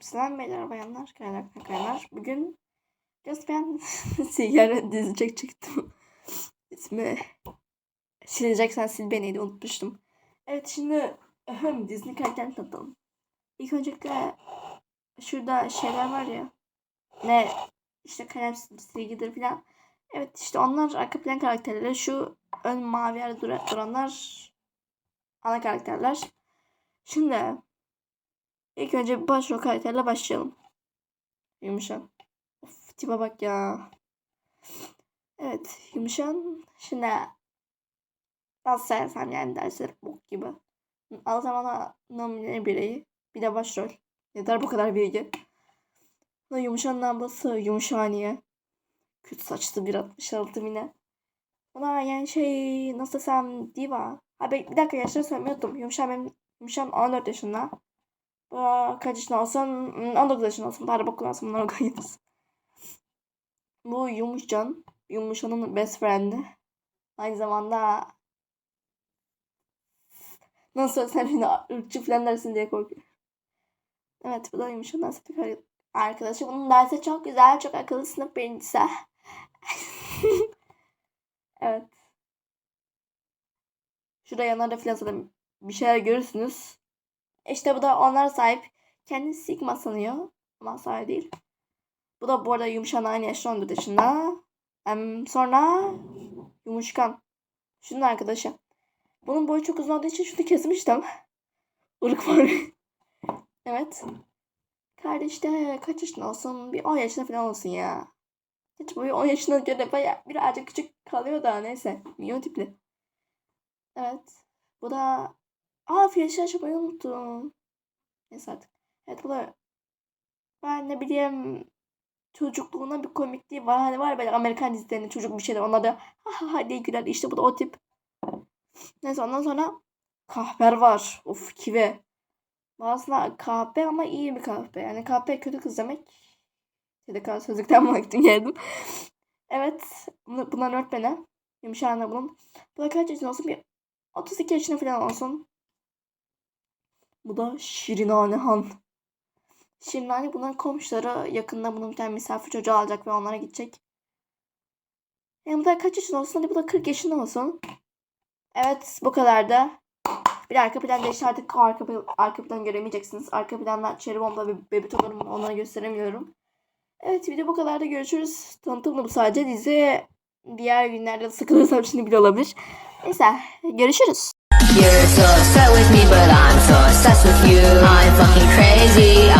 Selam beyler bayanlar, kaynaklı kaynar. Bugün biraz ben sigara dizi çekecektim. İsmi Sileceksen Sil Beni'ydi unutmuştum. Evet şimdi ahem Disney karakterini tanıtalım. İlk öncelikle şurada şeyler var ya. Ne işte kalem silgidir filan. Evet işte onlar arka plan karakterleri. Şu ön mavi yerde dura- duranlar ana karakterler. Şimdi İlk önce başrol karakterle başlayalım. Yumuşan. Of tipe bak ya. Evet yumuşan. Şimdi nasıl saysam yani dersler bok gibi. Al zamana nomine bireyi. Bir de başrol. Yeter bu kadar bilgi. Ve yumuşanın ablası Yumuşaniye. Kötü saçlı bir 66 mine. Ona yani şey nasıl desem diva. Ha bir dakika yaşları söylemiyordum. Yumuşan benim Yumuşan 14 yaşında. Bu kaç yaşında olsun? Hmm, 19 yaşında olsun. Bok kullansın bunları koyarız. Bu Yumuşcan. Yumuşan'ın best friend'i. Aynı zamanda nasıl söylesem şimdi ırkçı falan dersin diye korkuyorum. Evet bu da Yumuşan'ın aslında arkadaşı. Bunun dersi çok güzel. Çok akıllı sınıf birincisi. evet. Şurada yanlarda falan zaten bir şeyler görürsünüz. İşte bu da onlar sahip. Kendi Sigma sanıyor. Ama sahip değil. Bu da bu arada Yumuşan aynı yaşta 14 yaşında. Hem sonra Yumuşkan. Şunun arkadaşı. Bunun boyu çok uzun olduğu için şunu kesmiştim. Irk var. evet. Kardeş de kaç yaşında olsun? Bir 10 yaşında falan olsun ya. Hiç boyu 10 yaşına göre baya birazcık küçük kalıyor da neyse. Milyon tipli. Evet. Bu da Aa flaşı açmayı unuttum. Neyse artık. Evet bu da ben ne bileyim çocukluğuna bir komikliği var. Hani var böyle Amerikan dizilerinde çocuk bir şeyler onlar da ha ha ha diye güler. İşte bu da o tip. Neyse ondan sonra kahper var. Of kive. Aslında kahpe ama iyi bir kahpe. Yani kahpe kötü kız demek. Kal sözlükten baktım geldim. evet. Bunlar öğretmeni. Yumuşağına bunun. Bu da kaç yaşında olsun? Bir 32 yaşında falan olsun. Bu da Şirinane Han. Şirinane bunların komşuları yakında bunun bir tane misafir çocuğu alacak ve onlara gidecek. Yani bu da kaç yaşında olsun? Hadi bu da 40 yaşında olsun. Evet bu kadar da. Bir arka plan değişti artık arka, arka plan göremeyeceksiniz. Arka planda Cherry Bomb'la ve Bebek olurum onlara gösteremiyorum. Evet video bu kadar da görüşürüz. Tanıtımda bu sadece dizi. Diğer günlerde sıkılırsam şimdi bile olabilir. Neyse görüşürüz. You're so upset with me, but I'm so obsessed with you. I'm fucking crazy.